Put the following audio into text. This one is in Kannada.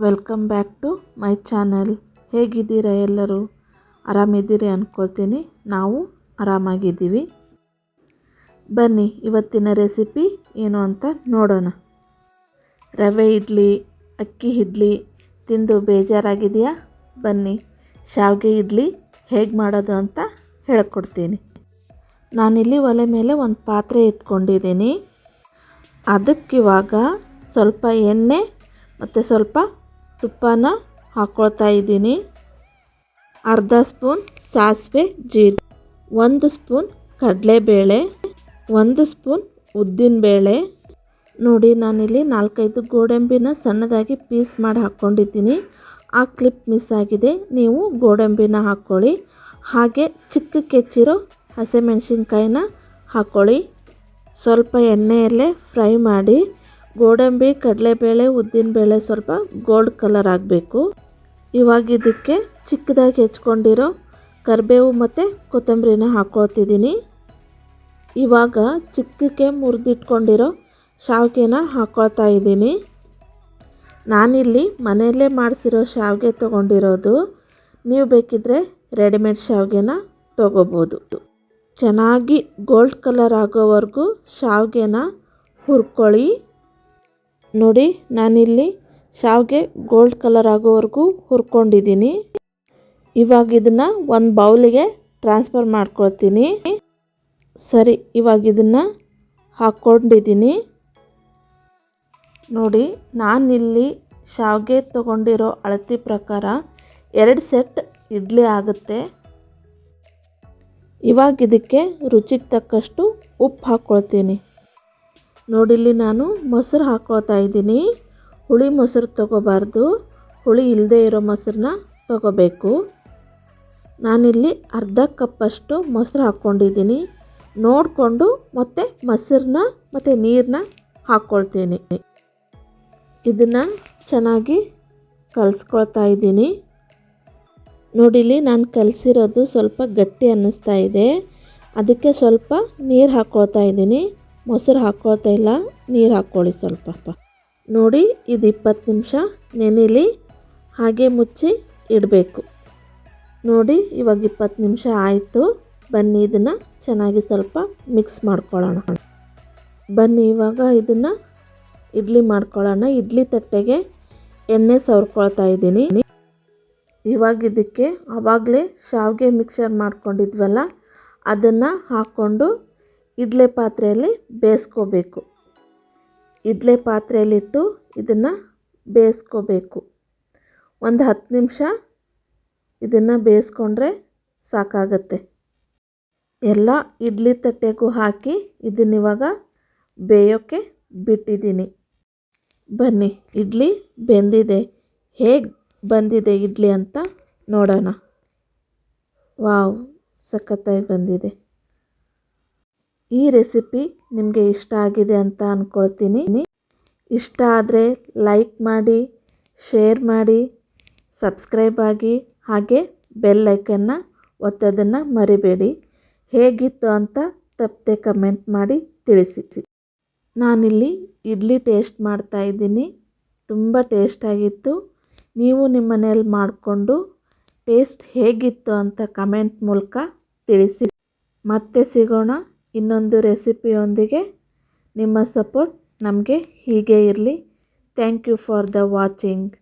Welcome back to my channel. ಹೇಗಿದ್ದೀರಾ ಎಲ್ಲರೂ? ಆರಾಮಿದ್ದೀರಿ ಅಂದ್ಕೊಳ್ತೀನಿ ನಾವು ಆರಾಮಾಗಿದ್ದೀವಿ. ಬನ್ನಿ, ಇವತ್ತಿನ ರೆಸಿಪಿ ಏನು ಅಂತ ನೋಡೋಣ. ರವೆ ಇಡ್ಲಿ, ಅಕ್ಕಿ ಇಡ್ಲಿ, ತಿಂದು ಬೇಜಾರಾಗಿದೆಯಾ ಬನ್ನಿ, ಶಾವಿಗೆ ಇಡ್ಲಿ ಹೇಗೆ ಮಾಡೋದು ಅಂತ ಹೇಳ್ಕೊಡ್ತೀನಿ. ನಾನಿಲ್ಲಿ ಒಲೆ ಮೇಲೆ ಒಂದು ಪಾತ್ರೆ ಇಟ್ಕೊಂಡಿದ್ದೀನಿ. ಅದಕ್ಕಿವಾಗ ಸ್ವಲ್ಪ ಎಣ್ಣೆ ಮತ್ತು ಸ್ವಲ್ಪ ತುಪ್ಪನ ಹಾಕ್ಕೊಳ್ತಾ ಇದ್ದೀನಿ. ಅರ್ಧ ಸ್ಪೂನ್ ಸಾಸಿವೆ ಜೀರಿಗೆ ಒಂದು ಸ್ಪೂನ್ ಕಡಲೆಬೇಳೆ, ಒಂದು ಸ್ಪೂನ್ ಉದ್ದಿನಬೇಳೆ. ನೋಡಿ, ನಾನಿಲ್ಲಿ ನಾಲ್ಕೈದು ಗೋಡಂಬಿನ ಸಣ್ಣದಾಗಿ ಪೀಸ್ ಮಾಡಿ ಹಾಕ್ಕೊಂಡಿದ್ದೀನಿ. ಆ ಕ್ಲಿಪ್ ಮಿಸ್ ಆಗಿದೆ, ನೀವು ಗೋಡಂಬಿನ ಹಾಕ್ಕೊಳ್ಳಿ. ಹಾಗೆ ಚಿಕ್ಕ ಕೆಚ್ಚಿರೋ ಹಸಿಮೆಣಸಿನ್ಕಾಯಿನ ಹಾಕ್ಕೊಳ್ಳಿ. ಸ್ವಲ್ಪ ಎಣ್ಣೆಯಲ್ಲೇ ಫ್ರೈ ಮಾಡಿ ಗೋಡಂಬಿ, ಕಡಲೆಬೇಳೆ ಉದ್ದಿನಬೇಳೆ ಸ್ವಲ್ಪ ಗೋಲ್ಡ್ ಕಲರ್ ಆಗಬೇಕು. ಇವಾಗ ಇದಕ್ಕೆ ಚಿಕ್ಕದಾಗಿ ಹೆಚ್ಕೊಂಡಿರೋ ಕರಿಬೇವು ಮತ್ತು ಕೊತ್ತಂಬರಿನ ಹಾಕ್ಕೊಳ್ತಿದ್ದೀನಿ ಇವಾಗ ಚಿಕ್ಕಕ್ಕೆ ಮುರಿದಿಟ್ಕೊಂಡಿರೋ ಶಾವಿಗೆನ ಹಾಕ್ಕೊಳ್ತಾ ಇದ್ದೀನಿ. ನಾನಿಲ್ಲಿ ಮನೆಯಲ್ಲೇ ಮಾಡಿಸಿರೋ ಶಾವಿಗೆ ತೊಗೊಂಡಿರೋದು. ನೀವು ಬೇಕಿದ್ದರೆ ರೆಡಿಮೇಡ್ ಶಾವಿಗೆನ ತೊಗೋಬೋದು. ಚೆನ್ನಾಗಿ ಗೋಲ್ಡ್ ಕಲರ್ ಆಗೋವರೆಗೂ ಶಾವಿಗೆನ ಹುರ್ಕೊಳ್ಳಿ. ನೋಡಿ, ನಾನಿಲ್ಲಿ ಶಾವಿಗೆ ಗೋಲ್ಡ್ ಕಲರ್ ಆಗೋವರೆಗೂ ಹುರ್ಕೊಂಡಿದ್ದೀನಿ. ಇವಾಗ ಇದನ್ನು ಒಂದು ಬೌಲಿಗೆ ಟ್ರಾನ್ಸ್ಫರ್ ಮಾಡ್ಕೊಳ್ತೀನಿ. ಸರಿ, ಇವಾಗ ಇದನ್ನು ಹಾಕ್ಕೊಂಡಿದ್ದೀನಿ. ನೋಡಿ, ನಾನಿಲ್ಲಿ ಶಾವಿಗೆ ತಗೊಂಡಿರೋ ಅಳತಿ ಪ್ರಕಾರ ಎರಡು ಸೆಟ್ ಇಡ್ಲಿ ಆಗುತ್ತೆ. ಇವಾಗ ಇದಕ್ಕೆ ರುಚಿಗೆ ತಕ್ಕಷ್ಟು ಉಪ್ಪು ಹಾಕ್ಕೊಳ್ತೀನಿ ನೋಡಿಲ್ಲಿ ನಾನು ಮೊಸರು ಹಾಕ್ಕೊಳ್ತಾ ಇದ್ದೀನಿ. ಹುಳಿ ಮೊಸರು ತಗೋಬಾರ್ದು. ಹುಳಿ ಇಲ್ಲದೆ ಇರೋ ಮೊಸರನ್ನ ತಗೋಬೇಕು. ನಾನಿಲ್ಲಿ ಅರ್ಧ ಕಪ್ಪಷ್ಟು ಮೊಸರು ಹಾಕ್ಕೊಂಡಿದ್ದೀನಿ. ನೋಡಿಕೊಂಡು ಮತ್ತು ಮೊಸರನ್ನ ಮತ್ತು ನೀರನ್ನ ಹಾಕ್ಕೊಳ್ತೀನಿ ಇದನ್ನು ಚೆನ್ನಾಗಿ ಕಲಿಸ್ಕೊಳ್ತಾ ಇದ್ದೀನಿ. ನೋಡಿಲಿ ನಾನು ಕಲಸಿರೋದು ಸ್ವಲ್ಪ ಗಟ್ಟಿ ಅನ್ನಿಸ್ತಾ ಇದೆ. ಅದಕ್ಕೆ ಸ್ವಲ್ಪ ನೀರು ಹಾಕ್ಕೊಳ್ತಾ ಇದ್ದೀನಿ. ಮೊಸರು ಹಾಕ್ಕೊಳ್ತಾ ಇಲ್ಲ, ನೀರು ಹಾಕ್ಕೊಳ್ಳಿ ಸ್ವಲ್ಪ ನೋಡಿ, ಇದು ಇಪ್ಪತ್ತು ನಿಮಿಷ ನೆನೆಲಿ ಹಾಗೆ ಮುಚ್ಚಿ ಇಡಬೇಕು. ನೋಡಿ, ಇವಾಗ ಇಪ್ಪತ್ತು ನಿಮಿಷ ಆಯಿತು. ಬನ್ನಿ, ಇದನ್ನು ಚೆನ್ನಾಗಿ ಸ್ವಲ್ಪ ಮಿಕ್ಸ್ ಮಾಡ್ಕೊಳ್ಳೋಣ. ಬನ್ನಿ, ಇವಾಗ ಇದನ್ನು ಇಡ್ಲಿ ಮಾಡ್ಕೊಳ್ಳೋಣ. ಇಡ್ಲಿ ತಟ್ಟೆಗೆ ಎಣ್ಣೆ ಸವರ್ಕೊಳ್ತಾ ಇದ್ದೀನಿ. ಇವಾಗ ಇದಕ್ಕೆ ಆವಾಗಲೇ ಶಾವಿಗೆ ಮಿಕ್ಸರ್ ಮಾಡ್ಕೊಂಡಿದ್ವಲ್ಲ, ಅದನ್ನು ಹಾಕ್ಕೊಂಡು ಇಡ್ಲಿ ಪಾತ್ರೆಯಲ್ಲಿ ಬೇಯಿಸ್ಕೋಬೇಕು. ಇಡ್ಲೆ ಪಾತ್ರೆಯಲ್ಲಿಟ್ಟು ಇದನ್ನು ಬೇಯಿಸ್ಕೋಬೇಕು. ಒಂದು ಹತ್ತು ನಿಮಿಷ ಇದನ್ನು ಬೇಯಿಸ್ಕೊಂಡ್ರೆ ಸಾಕಾಗತ್ತೆ. ಎಲ್ಲ ಇಡ್ಲಿ ತಟ್ಟೆಗೂ ಹಾಕಿ ಇದನ್ನಿವಾಗ ಬೇಯೋಕ್ಕೆ ಬಿಟ್ಟಿದ್ದೀನಿ. ಬನ್ನಿ, ಇಡ್ಲಿ ಬೆಂದಿದೆ. ಹೇಗೆ ಬಂದಿದೆ ಇಡ್ಲಿ ಅಂತ ನೋಡೋಣ. ವಾವ್, ಸಖತ್ತಾಗಿ ಬಂದಿದೆ. ಈ ರೆಸಿಪಿ ನಿಮಗೆ ಇಷ್ಟ ಆಗಿದೆ ಅಂತ ಅಂದ್ಕೊಳ್ತೀನಿ ಇಷ್ಟ ಆದರೆ ಲೈಕ್ ಮಾಡಿ, ಶೇರ್ ಮಾಡಿ, ಸಬ್ಸ್ಕ್ರೈಬ್ ಆಗಿ, ಹಾಗೆ ಬೆಲ್ ಐಕನ್ನ ಒತ್ತೋದನ್ನು ಮರಿಬೇಡಿ. ಹೇಗಿತ್ತು ಅಂತ ತಪ್ಪದೆ ಕಮೆಂಟ್ ಮಾಡಿ ತಿಳಿಸಿ. ನಾನಿಲ್ಲಿ ಇಡ್ಲಿ ಟೇಸ್ಟ್ ಮಾಡ್ತಾ ಇದ್ದೀನಿ. ತುಂಬ ಟೇಸ್ಟಾಗಿತ್ತು ನೀವು ನಿಮ್ಮ ಮನೇಲಿ ಮಾಡಿಕೊಂಡು ಟೇಸ್ಟ್ ಹೇಗಿತ್ತು ಅಂತ ಕಮೆಂಟ್ ಮೂಲಕ ತಿಳಿಸಿ. ಮತ್ತೆ ಸಿಗೋಣ. ಇನ್ನೊಂದು ರೆಸಿಪಿಯೊಂದಿಗೆ ನಿಮ್ಮ ಸಪೋರ್ಟ್ ನಮಗೆ ಹೀಗೆ ಇರಲಿ. Thank you for the watching